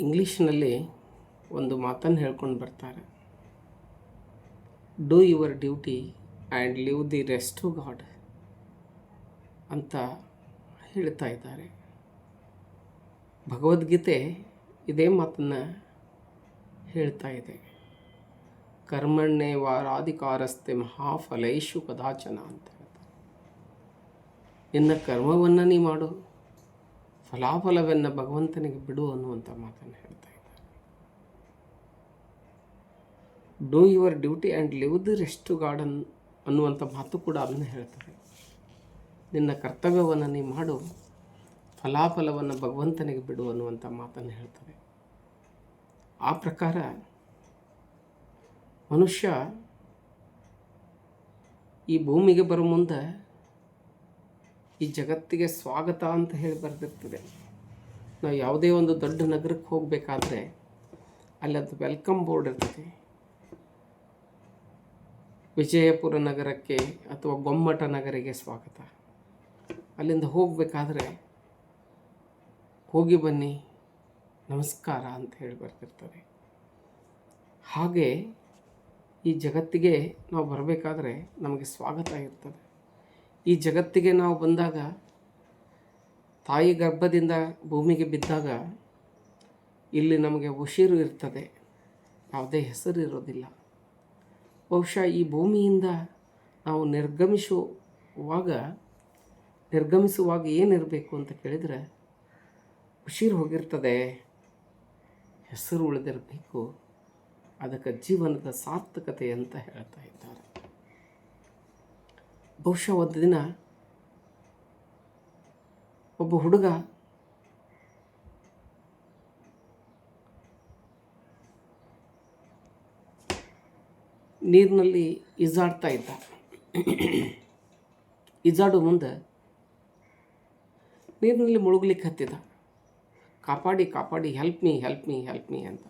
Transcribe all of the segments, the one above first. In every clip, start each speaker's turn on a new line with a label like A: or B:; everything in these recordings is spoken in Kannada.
A: ಇಂಗ್ಲೀಷ್ನಲ್ಲಿ ಒಂದು ಮಾತನ್ನು ಹೇಳ್ಕೊಂಡು ಬರ್ತಾರೆ. Do your duty and leave the rest to God ಅಂತ ಹೇಳ್ತಾ ಇದ್ದಾರೆ. ಭಗವದ್ಗೀತೆ ಇದೇ ಮಾತನ್ನು ಹೇಳ್ತಾ ಇದೆ. ಕರ್ಮಣ್ಣೆ ವಾರಾಧಿಕಾರಸ್ತೆ ಮಹಾಫಲೈಷು ಕದಾಚನ ಅಂತ ಹೇಳ್ತಾರೆ. ನಿನ್ನ ಕರ್ಮವನ್ನು ನೀ ಮಾಡು. ಫಲಾಫಲವನ್ನು ಭಗವಂತನಿಗೆ ಬಿಡು ಅನ್ನುವಂಥ ಮಾತನ್ನು ಹೇಳ್ತಾ ಇದ್ದಾರೆ do your duty and leave the rest garden ಅನ್ನುವಂಥ ಮಾತು ಕೂಡ ಅದನ್ನು ಹೇಳ್ತಾರೆ. ನಿನ್ನ ಕರ್ತವ್ಯವನ್ನು ನೀ ಮಾಡು, ಫಲಾಫಲವನ್ನು ಭಗವಂತನಿಗೆ ಬಿಡು ಅನ್ನುವಂಥ ಮಾತನ್ನು ಹೇಳ್ತಾರೆ. ಆ ಪ್ರಕಾರ ಮನುಷ್ಯ ಈ ಭೂಮಿಗೆ ಬರೋ ಮುಂದೆ ಈ ಜಗತ್ತಿಗೆ ಸ್ವಾಗತ ಅಂತ ಹೇಳಿ ಬರೆದಿರ್ತದೆ. ನಾವು ಯಾವುದೇ ಒಂದು ದೊಡ್ಡ ನಗರಕ್ಕೆ ಹೋಗಬೇಕಾದ್ರೆ ಅಲ್ಲದು ವೆಲ್ಕಮ್ ಬೋರ್ಡ್ ಇರ್ತದೆ. ವಿಜಯಪುರ ನಗರಕ್ಕೆ ಅಥವಾ ಗೊಮ್ಮಟ ನಗರಿಗೆ ಸ್ವಾಗತ. ಅಲ್ಲಿಂದ ಹೋಗಬೇಕಾದ್ರೆ ಹೋಗಿ ಬನ್ನಿ, ನಮಸ್ಕಾರ ಅಂತ ಹೇಳಿ ಬರ್ತಿರ್ತಾರೆ ಹಾಗೆ ಈ ಜಗತ್ತಿಗೆ ನಾವು ಬರಬೇಕಾದ್ರೆ ನಮಗೆ ಸ್ವಾಗತ ಇರ್ತದೆ. ಈ ಜಗತ್ತಿಗೆ ನಾವು ಬಂದಾಗ, ತಾಯಿ ಗರ್ಭದಿಂದ ಭೂಮಿಗೆ ಬಿದ್ದಾಗ ಇಲ್ಲಿ ನಮಗೆ ಉಸಿರು ಇರ್ತದೆ. ಯಾವುದೇ ಹೆಸರು ಇರೋದಿಲ್ಲ. ಬಹುಶಃ ಈ ಭೂಮಿಯಿಂದ ನಾವು ನಿರ್ಗಮಿಸುವಾಗ ನಿರ್ಗಮಿಸುವಾಗ ಏನಿರಬೇಕು ಅಂತ ಕೇಳಿದರೆ, ಉಸಿರು ಹೋಗಿರ್ತದೆ. ಹೆಸರು ಉಳಿದಿರಬೇಕು. ಅದಕ್ಕೆ ಜೀವನದ ಸಾರ್ಥಕತೆ ಅಂತ ಹೇಳ್ತಾ ಇದ್ದಾರೆ. ಬಹುಶಃ ಒಂದು ದಿನ ಒಬ್ಬ ಹುಡುಗ ನೀರಿನಲ್ಲಿ ಈಜಾಡ್ತಾ ಇದ್ದ. ಈಜಾಡೋ ಮುಂದೆ ನೀರಿನಲ್ಲಿ ಮುಳುಗ್ಲಿಕ್ಕೆ ಹತ್ತಿದ. ಕಾಪಾಡಿ ಕಾಪಾಡಿ help me help me help me ಅಂತ.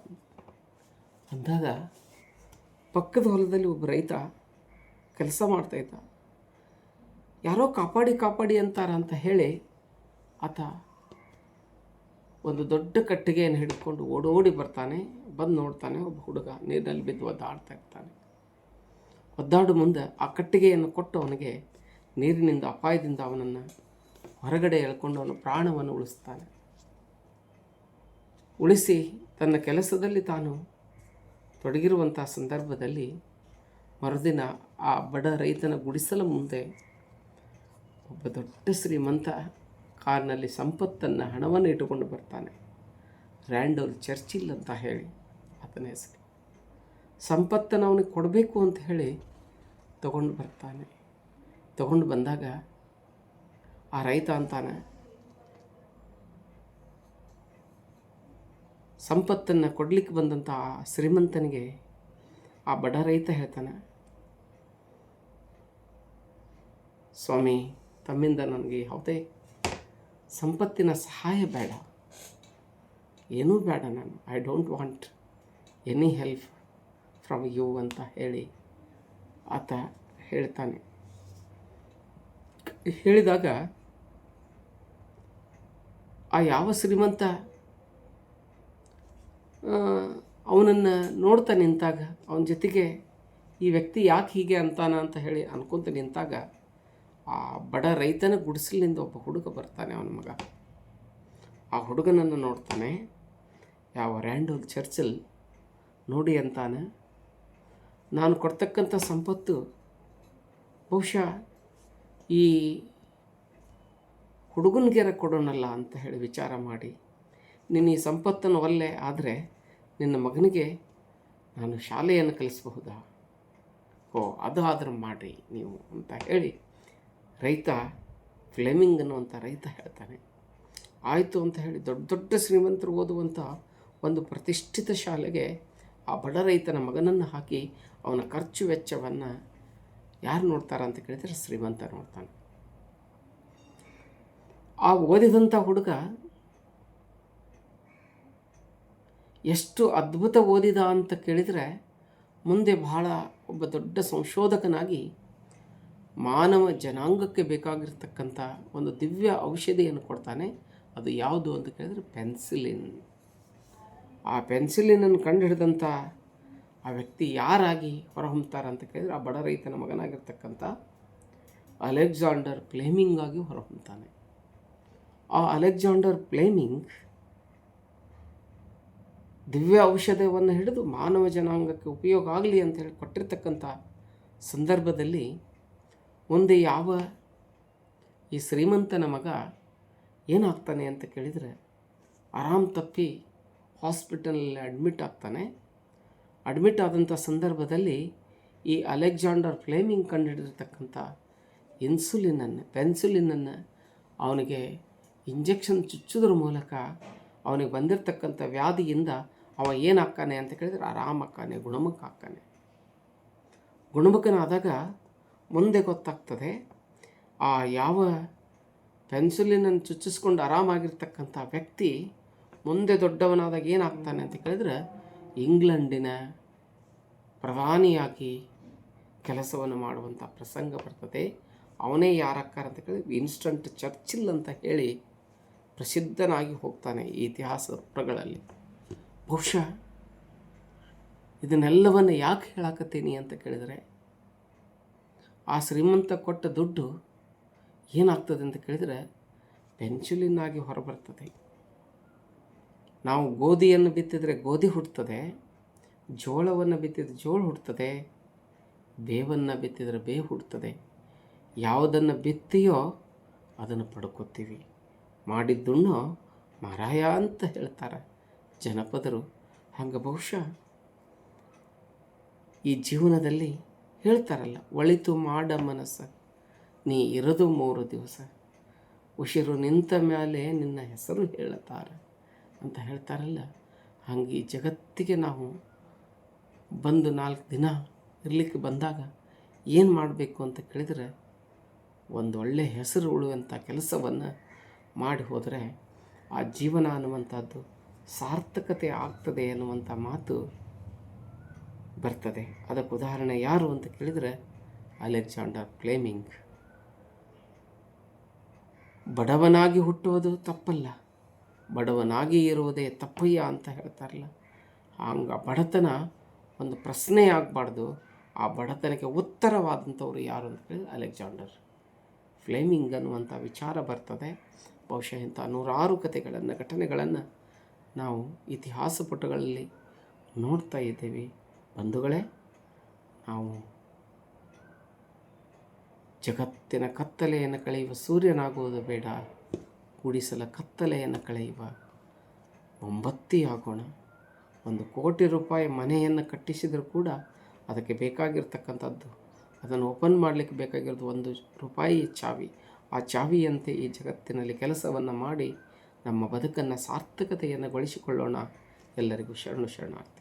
A: ಅಂದಾಗ ಪಕ್ಕದ ಹೊಲದಲ್ಲಿ ಒಬ್ಬ ರೈತ ಕೆಲಸ ಮಾಡ್ತಾಯಿದ್ದ ಯಾರೋ ಕಾಪಾಡಿ ಕಾಪಾಡಿ ಅಂತಾರ ಅಂತ ಹೇಳಿ ಆತ ಒಂದು ದೊಡ್ಡ ಕಟ್ಟಿಗೆಯನ್ನು ಹಿಡ್ಕೊಂಡು ಓಡೋಡಿ ಬರ್ತಾನೆ, ಬಂದು ನೋಡ್ತಾನೆ, ಒಬ್ಬ ಹುಡುಗ ನೀರಿನಲ್ಲಿ ಬಿದ್ದು ಒದ್ದಾಡ್ತಾ ಇರ್ತಾನೆ. ಒದ್ದಾಡು ಮುಂದೆ ಆ ಕಟ್ಟಿಗೆಯನ್ನು ಕೊಟ್ಟು ಅವನಿಗೆ ನೀರಿನಿಂದ, ಅಪಾಯದಿಂದ ಅವನನ್ನು ಹೊರಗಡೆ ಎಳ್ಕೊಂಡು ಅವನ ಪ್ರಾಣವನ್ನು ಉಳಿಸ್ತಾನೆ. ಉಳಿಸಿ ತನ್ನ ಕೆಲಸದಲ್ಲಿ ತಾನು ತೊಡಗಿರುವಂಥ ಸಂದರ್ಭದಲ್ಲಿ ಮರುದಿನ ಆ ಬಡ ರೈತನ ಗುಡಿಸಲ ಮುಂದೆ ಒಬ್ಬ ದೊಡ್ಡ ಶ್ರೀಮಂತ ಕಾರ್ನಲ್ಲಿ ಸಂಪತ್ತನ್ನು ಹಣವನ್ನು ಇಟ್ಟುಕೊಂಡು ಬರ್ತಾನೆ. ರ್ಯಾಂಡೋಲ್ ಚರ್ಚಿಲ್ ಅಂತ ಹೇಳಿ ಆತನ ಹೆಸರು. ಸಂಪತ್ತನ್ನು ಅವನಿಗೆ ಕೊಡಬೇಕು ಅಂತ ಹೇಳಿ ತಗೊಂಡು ಬರ್ತಾನೆ. ತಗೊಂಡು ಬಂದಾಗ ಆ ರೈತ ಅಂತಾನೆ, ಸಂಪತ್ತನ್ನು ಕೊಡಲಿಕ್ಕೆ ಬಂದಂಥ ಆ ಶ್ರೀಮಂತನಿಗೆ ಆ ಬಡ ರೈತ ಹೇಳ್ತಾನೆ, ಸ್ವಾಮಿ ತಮ್ಮಿಂದ ನನಗೆ ಯಾವುದೇ ಸಂಪತ್ತಿನ ಸಹಾಯ ಬೇಡ. ಏನೂ ಬೇಡ ನಾನು. I don't want any help from you ಅಂತ ಹೇಳಿ ಆತ ಹೇಳ್ತಾನೆ. ಹೇಳಿದಾಗ ಆ ಯಾವ ಶ್ರೀಮಂತ ಅವನನ್ನು ನೋಡ್ತಾ ನಿಂತಾಗ, ಅವನ ಜೊತೆಗೆ ಈ ವ್ಯಕ್ತಿ ಯಾಕೆ ಹೀಗೆ ಅಂತಾನ ಅಂತ ಹೇಳಿ ಅನ್ಕೊತ ನಿಂತಾಗ ಆ ಬಡ ರೈತನ ಗುಡಿಸಲಿನಿಂದ ಒಬ್ಬ ಹುಡುಗ ಬರ್ತಾನೆ ಅವನ ಮಗ. ಆ ಹುಡುಗನನ್ನು ನೋಡ್ತಾನೆ, ಯಾವ ರ್ಯಾಂಡೋಲ್ ಚರ್ಚಲ್, ನೋಡಿ ಅಂತಾನೆ, ನಾನು ಕೊಡ್ತಕ್ಕಂಥ ಸಂಪತ್ತು, ಬಹುಶಃ ಈ ಹುಡುಗನಿಗೆರ ಕೊಡೋಣಲ್ಲ ಅಂತ ಹೇಳಿ ವಿಚಾರ ಮಾಡಿ, ನಿನ್ನ ಈ ಸಂಪತ್ತನ್ನು ಒಲ್ಲೆ ಆದರೆ ನಿನ್ನ ಮಗನಿಗೆ ನಾನು ಶಾಲೆಯನ್ನು ಕಲಿಸಬಹುದಾ? ಓ ಅದು ಆದರೂ ಮಾಡಿರಿ ನೀವು ಅಂತ ಹೇಳಿ ರೈತ ಫ್ಲೆಮಿಂಗ್ ಅನ್ನುವಂಥ ರೈತ ಹೇಳ್ತಾನೆ. ಆಯಿತು ಅಂತ ಹೇಳಿ ದೊಡ್ಡ ದೊಡ್ಡ ಶ್ರೀಮಂತರು ಓದುವಂಥ ಒಂದು ಪ್ರತಿಷ್ಠಿತ ಶಾಲೆಗೆ ಆ ಬಡ ರೈತನ ಮಗನನ್ನು ಹಾಕಿ ಅವನ ಖರ್ಚು ವೆಚ್ಚವನ್ನು ಯಾರು ನೋಡ್ತಾರ ಅಂತ ಕೇಳಿದರೆ ಶ್ರೀಮಂತ ನೋಡ್ತಾನೆ. ಆ ಓದಿದಂಥ ಹುಡುಗ ಎಷ್ಟು ಅದ್ಭುತ ಓದಿದ ಅಂತ ಕೇಳಿದರೆ ಮುಂದೆ ಬಹಳ ಒಬ್ಬ ದೊಡ್ಡ ಸಂಶೋಧಕನಾಗಿ ಮಾನವ ಜನಾಂಗಕ್ಕೆ ಬೇಕಾಗಿರ್ತಕ್ಕಂಥ ಒಂದು ದಿವ್ಯ ಔಷಧಿಯನ್ನು ಕೊಡ್ತಾನೆ. ಅದು ಯಾವುದು ಅಂತ ಕೇಳಿದ್ರೆ ಪೆನ್ಸಿಲಿನ್. ಆ ಪೆನ್ಸಿಲಿನನ್ನು ಕಂಡುಹಿಡಿದಂಥ ಆ ವ್ಯಕ್ತಿ ಯಾರಾಗಿ ಹೊರಹೊಮ್ತಾರೆ ಅಂತ ಕೇಳಿದ್ರೆ ಆ ಬಡ ರೈತನ ಮಗನಾಗಿರ್ತಕ್ಕಂಥ ಅಲೆಕ್ಸಾಂಡರ್ ಪ್ಲೇಮಿಂಗ್ ಆಗಿ ಹೊರಹೊಮ್ತಾನೆ. ಆ ಅಲೆಕ್ಸಾಂಡರ್ ಪ್ಲೇಮಿಂಗ್ ದಿವ್ಯ ಔಷಧವನ್ನು ಹಿಡಿದು ಮಾನವ ಜನಾಂಗಕ್ಕೆ ಉಪಯೋಗ ಆಗಲಿ ಅಂತ ಹೇಳಿ ಕೊಟ್ಟಿರ್ತಕ್ಕಂಥ ಸಂದರ್ಭದಲ್ಲಿ ಮುಂದೆ ಯಾವ ಈ ಶ್ರೀಮಂತನ ಮಗ ಏನಾಗ್ತಾನೆ ಅಂತ ಕೇಳಿದರೆ ಆರಾಮ್ ತಪ್ಪಿ ಹಾಸ್ಪಿಟಲಲ್ಲಿ ಅಡ್ಮಿಟ್ ಆಗ್ತಾನೆ. ಅಡ್ಮಿಟ್ ಆದಂಥ ಸಂದರ್ಭದಲ್ಲಿ ಈ ಅಲೆಕ್ಸಾಂಡರ್ ಫ್ಲೇಮಿಂಗ್ ಕಂಡುಹಿಡಿದಿರ್ತಕ್ಕಂಥ ಇನ್ಸುಲಿನನ್ನು, ಪೆನ್ಸುಲಿನನ್ನು ಅವನಿಗೆ ಇಂಜೆಕ್ಷನ್ ಚುಚ್ಚೋದ್ರ ಮೂಲಕ ಅವನಿಗೆ ಬಂದಿರತಕ್ಕಂಥ ವ್ಯಾಧಿಯಿಂದ ಅವ ಏನಾಗ್ತಾನೆ ಅಂತ ಕೇಳಿದ್ರೆ ಆರಾಮಾಗ್ತಾನೆ, ಗುಣಮುಖ ಆಗ್ತಾನೆ. ಗುಣಮುಖನಾದಾಗ ಮುಂದೆ ಗೊತ್ತಾಗ್ತದೆ. ಆ ಯಾವ ಪೆನ್ಸಿಲಿನನ್ನು ಚುಚ್ಚಿಸ್ಕೊಂಡು ಆರಾಮಾಗಿರ್ತಕ್ಕಂಥ ವ್ಯಕ್ತಿ ಮುಂದೆ ದೊಡ್ಡವನಾದಾಗ ಏನಾಗ್ತಾನೆ ಅಂತ ಕೇಳಿದ್ರೆ, ಇಂಗ್ಲೆಂಡಿನ ಪ್ರಧಾನಿಯಾಗಿ ಕೆಲಸವನ್ನು ಮಾಡುವಂಥ ಪ್ರಸಂಗ ಬರ್ತದೆ. ಅವನೇ ಯಾರಕ್ಕಾರ ಅಂತ ಕೇಳಿ ಇನ್ಸ್ಟಂಟ್ ಚರ್ಚಿಲ್ ಅಂತ ಹೇಳಿ ಪ್ರಸಿದ್ಧನಾಗಿ ಹೋಗ್ತಾನೆ ಈ ಇತಿಹಾಸದ ಪುಟಗಳಲ್ಲಿ. ಬಹುಶಃ ಇದನ್ನೆಲ್ಲವನ್ನು ಯಾಕೆ ಹೇಳಾಕತ್ತೀನಿ ಅಂತ ಕೇಳಿದರೆ ಆ ಶ್ರೀಮಂತ ಕೊಟ್ಟ ದುಡ್ಡು ಏನಾಗ್ತದೆ ಅಂತ ಕೇಳಿದರೆ ಪೆನ್ಸಿಲಿನ್ ಆಗಿ ಹೊರಬರ್ತದೆ. ನಾವು ಗೋಧಿಯನ್ನು ಬಿತ್ತಿದರೆ ಗೋಧಿ ಹುಡ್ತದೆ ಜೋಳವನ್ನು ಬಿತ್ತಿದರೆ ಜೋಳ ಹುಡ್ತದೆ ಬೇವನ್ನು ಬಿತ್ತಿದರೆ ಬೇವು ಹುಡ್ತದೆ ಯಾವುದನ್ನು ಬಿತ್ತಿಯೋ ಅದನ್ನು ಪಡ್ಕೋತೀವಿ. ಮಾಡಿದ್ದುಣ್ಣು ಮಾರಾಯ ಅಂತ ಹೇಳ್ತಾರೆ ಜನಪದರು. ಹಂಗೆ ಬಹುಶಃ ಈ ಜೀವನದಲ್ಲಿ ಹೇಳ್ತಾರಲ್ಲ, ಒಳಿತು ಮಾಡ ಮನಸ್ಸ, ನೀ ಇರದು ಮೂರು ದಿವಸ. ಉಸಿರು ನಿಂತ ಮೇಲೆ ನಿನ್ನ ಹೆಸರು ಹೇಳುತ್ತಾರೆ ಅಂತ ಹೇಳ್ತಾರಲ್ಲ, ಹಾಗೆ ಜಗತ್ತಿಗೆ ನಾವು ಬಂದು ನಾಲ್ಕು ದಿನ ಇರಲಿಕ್ಕೆ ಬಂದಾಗ ಏನು ಮಾಡಬೇಕು ಅಂತ ಕೇಳಿದರೆ, ಒಂದು ಒಳ್ಳೆ ಹೆಸರು ಉಳುವಂಥ ಕೆಲಸವನ್ನು ಮಾಡಿ ಹೋದರೆ ಆ ಜೀವನ ಅನ್ನುವಂಥದ್ದು ಸಾರ್ಥಕತೆ ಆಗ್ತದೆ ಅನ್ನುವಂಥ ಮಾತು ಬರ್ತದೆ. ಅದಕ್ಕೆ ಉದಾಹರಣೆ ಯಾರು ಅಂತ ಕೇಳಿದರೆ ಅಲೆಕ್ಸಾಂಡರ್ ಫ್ಲೇಮಿಂಗ್. ಬಡವನಾಗಿ ಹುಟ್ಟುವುದು ತಪ್ಪಲ್ಲ. ಬಡವನಾಗಿ ಇರುವುದೇ ತಪ್ಪಯ್ಯ ಅಂತ ಹೇಳ್ತಾರಲ್ಲ. ಹಂಗೆ ಬಡತನ ಒಂದು ಪ್ರಶ್ನೆ ಆಗಬಾರ್ದು. ಆ ಬಡತನಕ್ಕೆ ಉತ್ತರವಾದಂಥವ್ರು ಯಾರು ಅಂತ ಕೇಳಿದ್ರೆ ಅಲೆಕ್ಸಾಂಡರ್. ಫ್ಲೇಮಿಂಗ್ ಅನ್ನುವಂಥ ವಿಚಾರ ಬರ್ತದೆ. ಬಹುಶಃ ಇಂಥ ನೂರಾರು ಕಥೆಗಳನ್ನು ಘಟನೆಗಳನ್ನು ನಾವು ಇತಿಹಾಸ ಪುಟಗಳಲ್ಲಿ ನೋಡ್ತಾ ಇದ್ದೇವೆ. ಬಂಧುಗಳೇ, ನಾವು ಜಗತ್ತಿನ ಕತ್ತಲೆಯನ್ನು ಕಳೆಯುವ ಸೂರ್ಯನಾಗುವುದು ಬೇಡ, ಕೂಡಿಸಲ ಕತ್ತಲೆಯನ್ನು ಕಳೆಯುವ ಮೊಂಬತ್ತಿಯಾಗೋಣ. ಒಂದು ಕೋಟಿ ರೂಪಾಯಿ ಮನೆಯನ್ನು ಕಟ್ಟಿಸಿದರೂ ಕೂಡ ಅದಕ್ಕೆ ಬೇಕಾಗಿರ್ತಕ್ಕಂಥದ್ದು, ಅದನ್ನು ಓಪನ್ ಮಾಡಲಿಕ್ಕೆ ಬೇಕಾಗಿರೋದು ಒಂದು ರೂಪಾಯಿ ಚಾವಿ. ಆ ಚಾವಿಯಂತೆ ಈ ಜಗತ್ತಿನಲ್ಲಿ ಕೆಲಸವನ್ನು ಮಾಡಿ ನಮ್ಮ ಬದುಕನ್ನು ಸಾರ್ಥಕತೆಯನ್ನು ಗೊಳಿಸಿಕೊಳ್ಳೋಣ. ಎಲ್ಲರಿಗೂ ಶರಣು ಶರಣಾರ್ಥಿ.